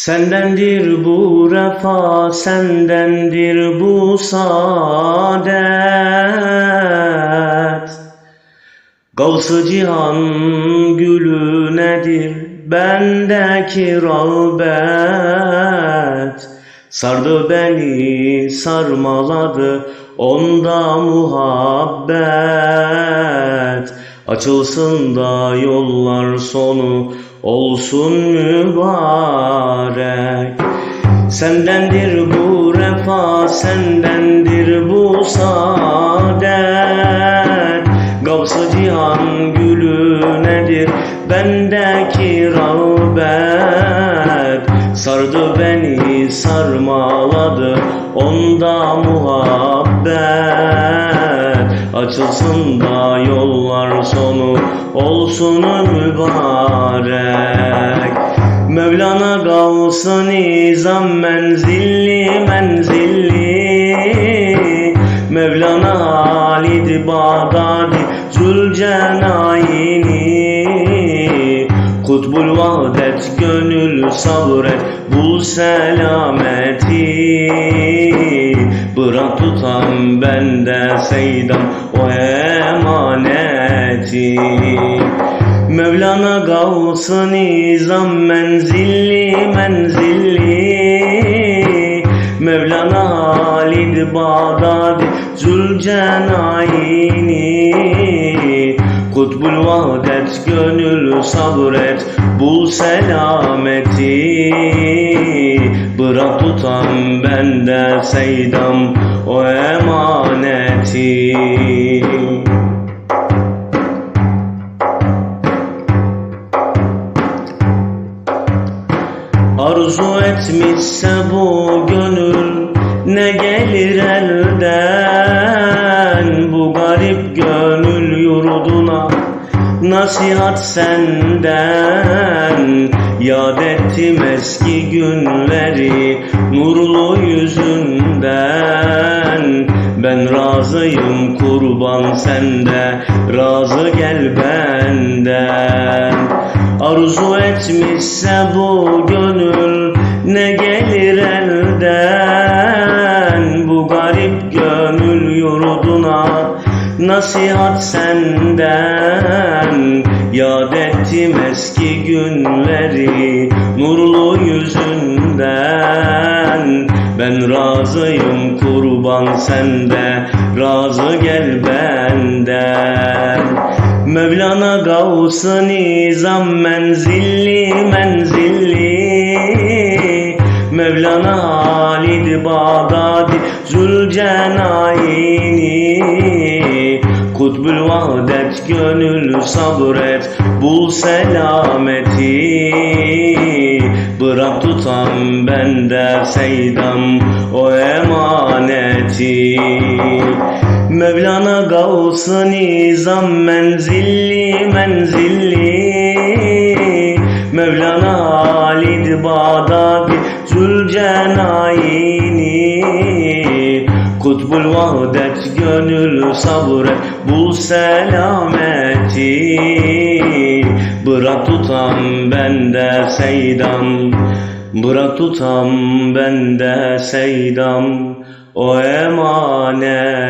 Sendendir bu refa, sendendir bu saadet. Gavs-ı cihan gülü nedir? Bendeki rağbet. Sardı beni sarmaladı onda muhabbet. Açılsın da yollar sonu olsun mübarek. Sendendir bu refa, sendendir bu saadet. Gavs-ı cihan gülü nedir? Bendeki rağbet. Sardı beni sarmaladı onda muhabbet. Açılsın da olsun mübarek. Mevlana gavs-ı nizam menzilli menzilli. Mevlana Halid Bağdadi Zülcenayni Kutbul vahdet gönül sabret bul selameti Bırak tutam bende seydam o emaneti Mevlana gavs-ı nizam menzilli menzilli. Mevlana Halid Bağdadi Zülcenayni Kutbul vahdet gönül sabret bul selameti. Bırak tutam bende seydam o emaneti. Arzu etmişse bu gönül ne gelir nasihat senden. Yad ettim eski günleri nurlu yüzünden. Ben razıyım kurban sende razı gel benden. Arzu etmişse bu gönül ne gelir elden? Bu garip gönül yurduna nasihat senden Yad ettim eski günleri nurlu yüzünden. Ben razıyım kurban sende razı gel benden. Mevlana gavs-ı nizam menzilli menzilli. Mevlana Halid Bağdadi Zülcenayni Vahdet gönül sabret bul selameti. Bırak tutam bende seydam o emaneti. Mevlana gavs-ı nizam menzilli menzilli. Mevlana Halid Bağdadi Zülcenayni Kutbul vahdet gönül sabret bul selameti Bırak tutam bende seydam Bırak tutam bende seydam o emaneti